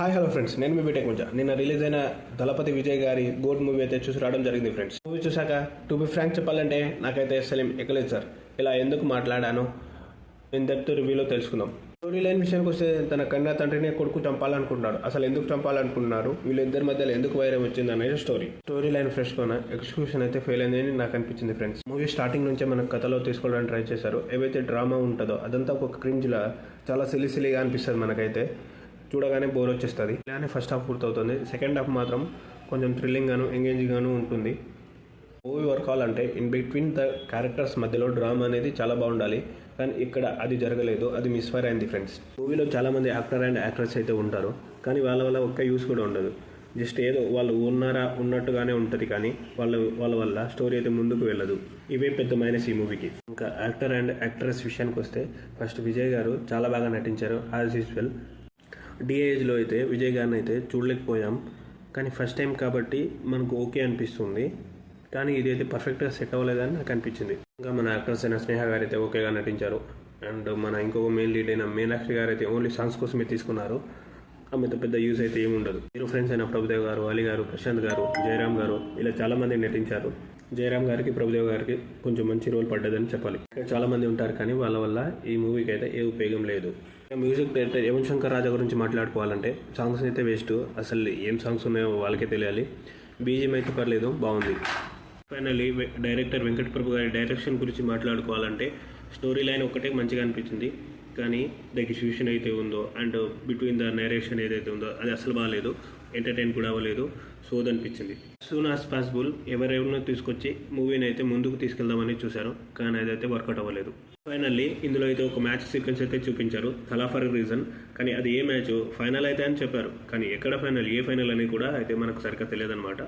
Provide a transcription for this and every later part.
Hi hello friends నేను మీ BTech కొంచెం నిన్న రిలీజ్ అయిన దళపతి విజయ్ గారి గోడ్ మూవీ అయితే చూసి రావడం జరిగింది ఫ్రెండ్స్ మూవీ చూసాక టు బి ఫ్రాంక్ చెప్పాలంటే నాకైతే అసలు ఎక్కలేదు సార్ ఇలా ఎందుకు మాట్లాడాను నేను డెప్త్ రివ్యూలో తెలుసుకుందాం. స్టోరీ లైన్ విషయానికి వస్తే తన కన్నా తండ్రిని కొడుకు చంపాలనుకుంటున్నాడు. అసలు ఎందుకు చంపాలనుకుంటున్నారు? వీళ్ళిద్దరి మధ్యలో ఎందుకు వైరం వచ్చింది అనేది స్టోరీ స్టోరీ లైన్ ఫ్రెష్ కొన ఎక్స్క్యూషన్ అయితే ఫెయిల్ అయిందని నాకు అనిపించింది ఫ్రెండ్స్ మూవీ స్టార్టింగ్ నుంచే మన కథలో తీసుకోవడానికి ట్రై చేశారు. ఏవైతే డ్రామా ఉంటుందో అదంతా ఒక క్రింజ్లా చాలా సిలిసిలిగా అనిపిస్తుంది మనకైతే. చూడగానే బోర్ వచ్చేస్తుంది. ఇలానే ఫస్ట్ హాఫ్ పూర్తవుతుంది. సెకండ్ హాఫ్ మాత్రం కొంచెం థ్రిల్లింగ్ గాను ఎంగేజింగ్ గాను ఉంటుంది. మూవీ వర్క్ అవ్వాలంటే ఇన్ బిట్వీన్ ద క్యారెక్టర్స్ మధ్యలో డ్రామా అనేది చాలా బాగుండాలి. కానీ ఇక్కడ అది జరగలేదు. అది మిస్ఫైర్ అయింది ఫ్రెండ్స్ మూవీలో చాలా మంది యాక్టర్ అండ్ యాక్ట్రెస్ అయితే ఉంటారు. కానీ వాళ్ళ వల్ల ఒక్క యూస్ కూడా ఉండదు. జస్ట్ ఏదో వాళ్ళు ఉన్నారా ఉన్నట్టుగానే ఉంటుంది కానీ వాళ్ళ వాళ్ళ వల్ల స్టోరీ అయితే ముందుకు వెళ్ళదు. ఇవే పెద్ద మైనస్ ఈ మూవీకి ఇంకా యాక్టర్ అండ్ యాక్ట్రెస్ విషయానికి వస్తే ఫస్ట్ విజయ్ గారు చాలా బాగా నటించారు యాజ్ యూజువల్ డిఏజ్లో అయితే విజయ్ గారిని అయితే చూడలేకపోయాం. కానీ ఫస్ట్ టైం కాబట్టి మనకు ఓకే అనిపిస్తుంది. కానీ ఇది అయితే పర్ఫెక్ట్గా సెట్ అవ్వలేదని నాకు అనిపించింది. ఇంకా మన యాక్టర్స్ అయిన స్నేహ గారు అయితే ఓకేగా నటించారు. అండ్ మన ఇంకొక మెయిన్ లీడ్ అయిన మీనాక్షి గారు అయితే ఓన్లీ సాంగ్స్ కోసమే తీసుకున్నారు. ఆమెతో పెద్ద యూస్ అయితే ఏముండదు ఉండదు. హీరో ఫ్రెండ్స్ అయిన ప్రభుదేవ్ గారు అలీ గారు ప్రశాంత్ గారు జయరామ్ గారు ఇలా చాలామంది నటించారు. జయరామ్ గారికి ప్రభుదేవ్ గారికి కొంచెం మంచి రోల్ పడ్డదని చెప్పాలి. ఇంకా చాలా మంది ఉంటారు కానీ వాళ్ళ వల్ల ఈ మూవీకి అయితే ఏ ఉపయోగం లేదు. మ్యూజిక్ డైరెక్టర్ యమన్ శంకర్ రాజా గురించి మాట్లాడుకోవాలంటే సాంగ్స్ అయితే వేస్ట్. అసలు ఏం సాంగ్స్ ఉన్నాయో వాళ్ళకే తెలియాలి. బీజిఎం అయితే పర్లేదు బాగుంది. ఫైనల్లీ డైరెక్టర్ వెంకట ప్రభు గారి డైరెక్షన్ గురించి మాట్లాడుకోవాలంటే స్టోరీ లైన్ ఒకటే మంచిగా అనిపించింది. కానీ ద ఎగ్జిక్యూషన్ అయితే ఉందో అండ్ బిట్వీన్ ద నరేషన్ ఏదైతే ఉందో అది అసలు బాగాలేదు. ఎంటర్టైన్ కూడా అవ్వలేదు. సోదనిపించింది. సూన్ యాజ్ పాసిబుల్ ఎవరెవరినో తీసుకొచ్చి మూవీని అయితే ముందుకు తీసుకెళ్దామని చూశారు కానీ అదైతే వర్కౌట్ అవ్వలేదు. ఫైనల్లీ ఇందులో అయితే ఒక మ్యాచ్ సీక్వెన్స్ అయితే చూపించారు తలా ఫర్ రీజన్ కానీ అది ఏ మ్యాచ్ ఫైనల్ అయితే అని చెప్పారు కానీ ఎక్కడ ఫైనల్ ఏ ఫైనల్ అని కూడా అయితే మనకు సరిగ్గా తెలియదన్నమాట.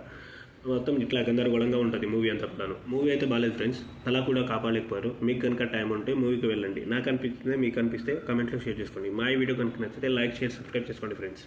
మొత్తం ఇట్లా గందరగోళంగా ఉంటుంది మూవీ అంతా కూడాను. మూవీ అయితే బాగాలేదు ఫ్రెండ్స్ అలా కూడా కాపాడలేకపోయారు. మీకు కనుక టైం ఉంటే మూవీకి వెళ్ళండి. నాకు అనిపిస్తుంది మీకు అనిపిస్తే కమెంట్లో షేర్ చేసుకోండి. మా వీడియో కనుక నచ్చితే లైక్ షేర్ సబ్స్క్రైబ్ చేసుకోండి ఫ్రెండ్స్